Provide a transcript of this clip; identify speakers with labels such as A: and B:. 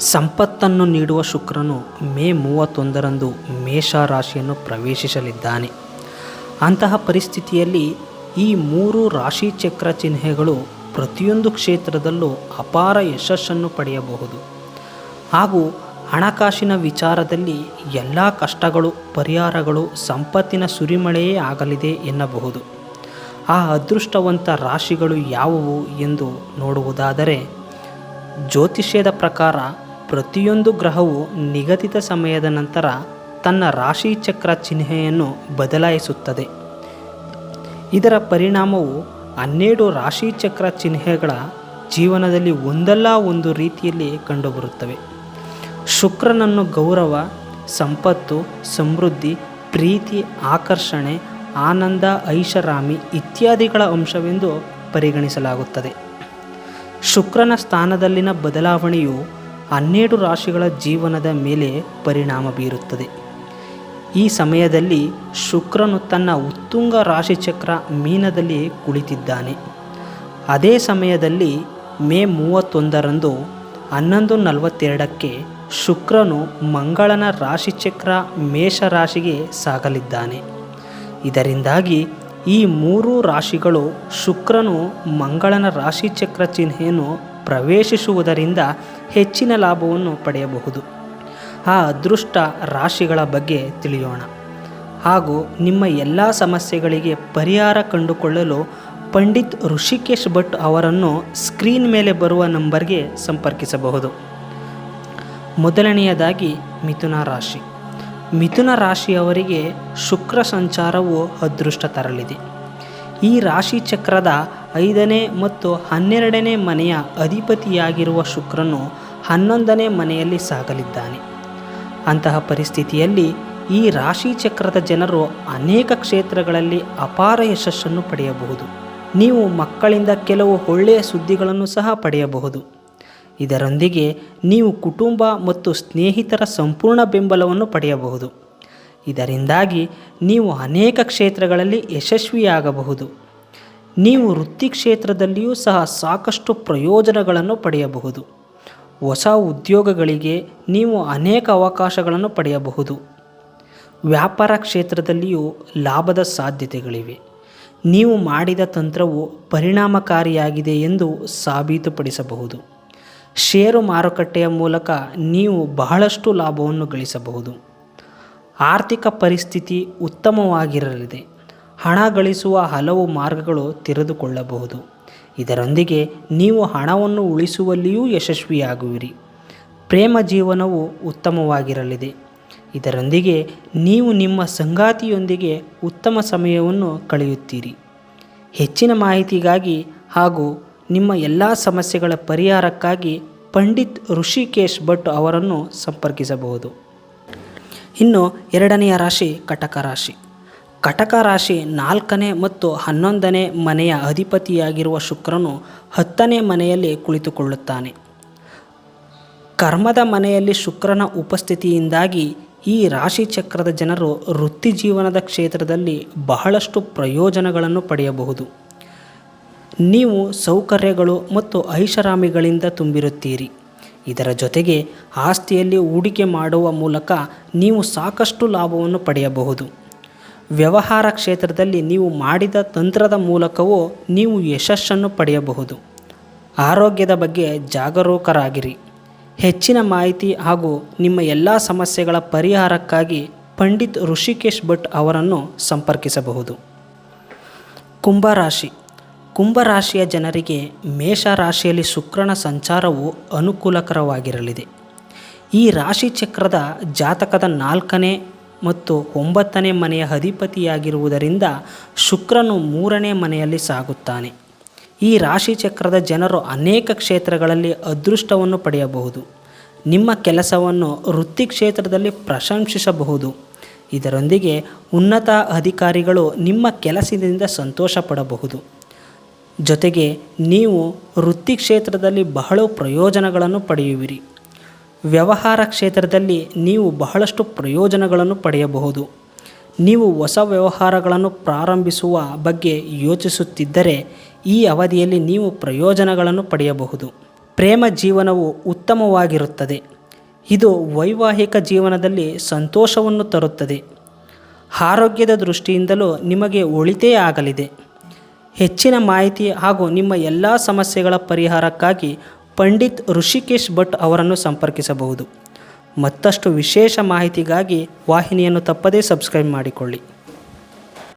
A: ಸಂಪತ್ತನ್ನು ನೀಡುವ ಶುಕ್ರನು ಮೇ ಮೂವತ್ತೊಂದರಂದು ಮೇಷ ರಾಶಿಯನ್ನು ಪ್ರವೇಶಿಸಲಿದ್ದಾನೆ. ಅಂತಹ ಪರಿಸ್ಥಿತಿಯಲ್ಲಿ ಈ ಮೂರು ರಾಶಿ ಚಕ್ರ ಚಿಹ್ನೆಗಳು ಪ್ರತಿಯೊಂದು ಕ್ಷೇತ್ರದಲ್ಲೂ ಅಪಾರ ಯಶಸ್ಸನ್ನು ಪಡೆಯಬಹುದು. ಹಾಗೂ ಹಣಕಾಸಿನ ವಿಚಾರದಲ್ಲಿ ಎಲ್ಲ ಕಷ್ಟಗಳು, ಪರಿಹಾರಗಳು ಸಂಪತ್ತಿನ ಸುರಿಮಳೆಯೇ ಆಗಲಿದೆ ಎನ್ನಬಹುದು. ಆ ಅದೃಷ್ಟವಂತ ರಾಶಿಗಳು ಯಾವುವು ಎಂದು ನೋಡುವುದಾದರೆ ಜ್ಯೋತಿಷ್ಯದ ಪ್ರಕಾರ ಪ್ರತಿಯೊಂದು ಗ್ರಹವು ನಿಗದಿತ ಸಮಯದ ನಂತರ ತನ್ನ ರಾಶಿ ಚಕ್ರ ಚಿಹ್ನೆಯನ್ನು ಬದಲಾಯಿಸುತ್ತದೆ. ಇದರ ಪರಿಣಾಮವು ಹನ್ನೆರಡು ರಾಶಿ ಚಕ್ರ ಚಿಹ್ನೆಗಳ ಜೀವನದಲ್ಲಿ ಒಂದಲ್ಲ ಒಂದು ರೀತಿಯಲ್ಲಿ ಕಂಡುಬರುತ್ತವೆ. ಶುಕ್ರನನ್ನು ಗೌರವ, ಸಂಪತ್ತು, ಸಮೃದ್ಧಿ, ಪ್ರೀತಿ, ಆಕರ್ಷಣೆ, ಆನಂದ, ಐಷಾರಾಮಿ ಇತ್ಯಾದಿಗಳ ಅಂಶವೆಂದು ಪರಿಗಣಿಸಲಾಗುತ್ತದೆ. ಶುಕ್ರನ ಸ್ಥಾನದಲ್ಲಿನ ಬದಲಾವಣೆಯು ಹನ್ನೆರಡು ರಾಶಿಗಳ ಜೀವನದ ಮೇಲೆ ಪರಿಣಾಮ ಬೀರುತ್ತದೆ. ಈ ಸಮಯದಲ್ಲಿ ಶುಕ್ರನು ತನ್ನ ಉತ್ತುಂಗ ರಾಶಿಚಕ್ರ ಮೀನದಲ್ಲಿ ಕುಳಿತಿದ್ದಾನೆ. ಅದೇ ಸಮಯದಲ್ಲಿ ಮೇ ಮೂವತ್ತೊಂದರಂದು ಹನ್ನೊಂದು ನಲವತ್ತೆರಡಕ್ಕೆ ಶುಕ್ರನು ಮಂಗಳನ ರಾಶಿಚಕ್ರ ಮೇಷ ರಾಶಿಗೆ ಸಾಗಲಿದ್ದಾನೆ. ಇದರಿಂದಾಗಿ ಈ ಮೂರು ರಾಶಿಗಳು ಶುಕ್ರನು ಮಂಗಳನ ರಾಶಿಚಕ್ರ ಚಿಹ್ನೆಯನ್ನು ಪ್ರವೇಶಿಸುವುದರಿಂದ ಹೆಚ್ಚಿನ ಲಾಭವನ್ನು ಪಡೆಯಬಹುದು. ಆ ಅದೃಷ್ಟ ರಾಶಿಗಳ ಬಗ್ಗೆ ತಿಳಿಯೋಣ. ಹಾಗೂ ನಿಮ್ಮ ಎಲ್ಲ ಸಮಸ್ಯೆಗಳಿಗೆ ಪರಿಹಾರ ಕಂಡುಕೊಳ್ಳಲು ಪಂಡಿತ್ ಋಷಿಕೇಶ್ ಭಟ್ ಅವರನ್ನು ಸ್ಕ್ರೀನ್ ಮೇಲೆ ಬರುವ ನಂಬರ್ಗೆ ಸಂಪರ್ಕಿಸಬಹುದು. ಮೊದಲನೆಯದಾಗಿ ಮಿಥುನ ರಾಶಿ. ಮಿಥುನ ರಾಶಿಯವರಿಗೆ ಶುಕ್ರ ಸಂಚಾರವು ಅದೃಷ್ಟ ತರಲಿದೆ. ಈ ರಾಶಿ ಚಕ್ರದ ಐದನೇ ಮತ್ತು ಹನ್ನೆರಡನೇ ಮನೆಯ ಅಧಿಪತಿಯಾಗಿರುವ ಶುಕ್ರನು ಹನ್ನೊಂದನೇ ಮನೆಯಲ್ಲಿ ಸಾಗಲಿದ್ದಾನೆ. ಅಂತಹ ಪರಿಸ್ಥಿತಿಯಲ್ಲಿ ಈ ರಾಶಿ ಚಕ್ರದ ಜನರು ಅನೇಕ ಕ್ಷೇತ್ರಗಳಲ್ಲಿ ಅಪಾರ ಯಶಸ್ಸನ್ನು ಪಡೆಯಬಹುದು. ನೀವು ಮಕ್ಕಳಿಂದ ಕೆಲವು ಒಳ್ಳೆಯ ಸುದ್ದಿಗಳನ್ನು ಸಹ ಪಡೆಯಬಹುದು. ಇದರೊಂದಿಗೆ ನೀವು ಕುಟುಂಬ ಮತ್ತು ಸ್ನೇಹಿತರ ಸಂಪೂರ್ಣ ಬೆಂಬಲವನ್ನು ಪಡೆಯಬಹುದು. ಇದರಿಂದಾಗಿ ನೀವು ಅನೇಕ ಕ್ಷೇತ್ರಗಳಲ್ಲಿ ಯಶಸ್ವಿಯಾಗಬಹುದು. ನೀವು ವೃತ್ತಿ ಕ್ಷೇತ್ರದಲ್ಲಿಯೂ ಸಹ ಸಾಕಷ್ಟು ಪ್ರಯೋಜನಗಳನ್ನು ಪಡೆಯಬಹುದು. ಹೊಸ ಉದ್ಯೋಗಗಳಿಗೆ ನೀವು ಅನೇಕ ಅವಕಾಶಗಳನ್ನು ಪಡೆಯಬಹುದು. ವ್ಯಾಪಾರ ಕ್ಷೇತ್ರದಲ್ಲಿಯೂ ಲಾಭದ ಸಾಧ್ಯತೆಗಳಿವೆ. ನೀವು ಮಾಡಿದ ತಂತ್ರವು ಪರಿಣಾಮಕಾರಿಯಾಗಿದೆ ಎಂದು ಸಾಬೀತುಪಡಿಸಬಹುದು. ಷೇರು ಮಾರುಕಟ್ಟೆಯ ಮೂಲಕ ನೀವು ಬಹಳಷ್ಟು ಲಾಭವನ್ನು ಗಳಿಸಬಹುದು. ಆರ್ಥಿಕ ಪರಿಸ್ಥಿತಿ ಉತ್ತಮವಾಗಿರಲಿದೆ. ಹಣ ಗಳಿಸುವ ಹಲವು ಮಾರ್ಗಗಳು ತೆರೆದುಕೊಳ್ಳಬಹುದು. ಇದರೊಂದಿಗೆ ನೀವು ಹಣವನ್ನು ಉಳಿಸುವಲ್ಲಿಯೂ ಯಶಸ್ವಿಯಾಗುವಿರಿ. ಪ್ರೇಮ ಜೀವನವು ಉತ್ತಮವಾಗಿರಲಿದೆ. ಇದರೊಂದಿಗೆ ನೀವು ನಿಮ್ಮ ಸಂಗಾತಿಯೊಂದಿಗೆ ಉತ್ತಮ ಸಮಯವನ್ನು ಕಳೆಯುತ್ತೀರಿ. ಹೆಚ್ಚಿನ ಮಾಹಿತಿಗಾಗಿ ಹಾಗೂ ನಿಮ್ಮ ಎಲ್ಲ ಸಮಸ್ಯೆಗಳ ಪರಿಹಾರಕ್ಕಾಗಿ ಪಂಡಿತ್ ಋಷಿಕೇಶ್ ಭಟ್ ಅವರನ್ನು ಸಂಪರ್ಕಿಸಬಹುದು. ಇನ್ನು ಎರಡನೆಯ ರಾಶಿ ಕಟಕ ರಾಶಿ. ಕಟಕ ರಾಶಿ ನಾಲ್ಕನೇ ಮತ್ತು ಹನ್ನೊಂದನೇ ಮನೆಯ ಅಧಿಪತಿಯಾಗಿರುವ ಶುಕ್ರನು ಹತ್ತನೇ ಮನೆಯಲ್ಲಿ ಕುಳಿತುಕೊಳ್ಳುತ್ತಾನೆ. ಕರ್ಮದ ಮನೆಯಲ್ಲಿ ಶುಕ್ರನ ಉಪಸ್ಥಿತಿಯಿಂದಾಗಿ ಈ ರಾಶಿ ಚಕ್ರದ ಜನರು ವೃತ್ತಿ ಜೀವನದ ಕ್ಷೇತ್ರದಲ್ಲಿ ಬಹಳಷ್ಟು ಪ್ರಯೋಜನಗಳನ್ನು ಪಡೆಯಬಹುದು. ನೀವು ಸೌಕರ್ಯಗಳು ಮತ್ತು ಐಷಾರಾಮಿಗಳಿಂದ ತುಂಬಿರುತ್ತೀರಿ. ಇದರ ಜೊತೆಗೆ ಆಸ್ತಿಯಲ್ಲಿ ಹೂಡಿಕೆ ಮಾಡುವ ಮೂಲಕ ನೀವು ಸಾಕಷ್ಟು ಲಾಭವನ್ನು ಪಡೆಯಬಹುದು. ವ್ಯವಹಾರ ಕ್ಷೇತ್ರದಲ್ಲಿ ನೀವು ಮಾಡಿದ ತಂತ್ರದ ಮೂಲಕವೂ ನೀವು ಯಶಸ್ಸನ್ನು ಪಡೆಯಬಹುದು. ಆರೋಗ್ಯದ ಬಗ್ಗೆ ಜಾಗರೂಕರಾಗಿರಿ. ಹೆಚ್ಚಿನ ಮಾಹಿತಿ ಹಾಗೂ ನಿಮ್ಮ ಎಲ್ಲ ಸಮಸ್ಯೆಗಳ ಪರಿಹಾರಕ್ಕಾಗಿ ಪಂಡಿತ್ ಋಷಿಕೇಶ್ ಭಟ್ ಅವರನ್ನು ಸಂಪರ್ಕಿಸಬಹುದು. ಕುಂಭರಾಶಿ. ಕುಂಭರಾಶಿಯ ಜನರಿಗೆ ಮೇಷ ರಾಶಿಯಲ್ಲಿ ಶುಕ್ರನ ಸಂಚಾರವು ಅನುಕೂಲಕರವಾಗಿರಲಿದೆ. ಈ ರಾಶಿ ಚಕ್ರದ ಜಾತಕದ ನಾಲ್ಕನೇ ಮತ್ತು ಒಂಬತ್ತನೇ ಮನೆಯ ಅಧಿಪತಿಯಾಗಿರುವುದರಿಂದ ಶುಕ್ರನು ಮೂರನೇ ಮನೆಯಲ್ಲಿ ಸಾಗುತ್ತಾನೆ. ಈ ರಾಶಿ ಚಕ್ರದ ಜನರು ಅನೇಕ ಕ್ಷೇತ್ರಗಳಲ್ಲಿ ಅದೃಷ್ಟವನ್ನು ಪಡೆಯಬಹುದು. ನಿಮ್ಮ ಕೆಲಸವನ್ನು ವೃತ್ತಿ ಕ್ಷೇತ್ರದಲ್ಲಿ ಪ್ರಶಂಸಿಸಬಹುದು. ಇದರೊಂದಿಗೆ ಉನ್ನತ ಅಧಿಕಾರಿಗಳು ನಿಮ್ಮ ಕೆಲಸದಿಂದ ಸಂತೋಷ ಪಡಬಹುದು ಜೊತೆಗೆ ನೀವು ವೃತ್ತಿ ಕ್ಷೇತ್ರದಲ್ಲಿ ಬಹಳ ಪ್ರಯೋಜನಗಳನ್ನು ಪಡೆಯುವಿರಿ. ವ್ಯವಹಾರ ಕ್ಷೇತ್ರದಲ್ಲಿ ನೀವು ಬಹಳಷ್ಟು ಪ್ರಯೋಜನಗಳನ್ನು ಪಡೆಯಬಹುದು. ನೀವು ಹೊಸ ವ್ಯವಹಾರಗಳನ್ನು ಪ್ರಾರಂಭಿಸುವ ಬಗ್ಗೆ ಯೋಚಿಸುತ್ತಿದ್ದರೆ ಈ ಅವಧಿಯಲ್ಲಿ ನೀವು ಪ್ರಯೋಜನಗಳನ್ನು ಪಡೆಯಬಹುದು. ಪ್ರೇಮ ಜೀವನವು ಉತ್ತಮವಾಗಿರುತ್ತದೆ. ಇದು ವೈವಾಹಿಕ ಜೀವನದಲ್ಲಿ ಸಂತೋಷವನ್ನು ತರುತ್ತದೆ. ಆರೋಗ್ಯದ ದೃಷ್ಟಿಯಿಂದಲೂ ನಿಮಗೆ ಒಳಿತೇ ಆಗಲಿದೆ. ಹೆಚ್ಚಿನ ಮಾಹಿತಿ ಹಾಗೂ ನಿಮ್ಮ ಎಲ್ಲ ಸಮಸ್ಯೆಗಳ ಪರಿಹಾರಕ್ಕಾಗಿ ಪಂಡಿತ್ ಋಷಿಕೇಶ್ ಭಟ್ ಅವರನ್ನು ಸಂಪರ್ಕಿಸಬಹುದು. ಮತ್ತಷ್ಟು ವಿಶೇಷ ಮಾಹಿತಿಗಾಗಿ ವಾಹಿನಿಯನ್ನು ತಪ್ಪದೇ ಸಬ್ಸ್ಕ್ರೈಬ್ ಮಾಡಿಕೊಳ್ಳಿ.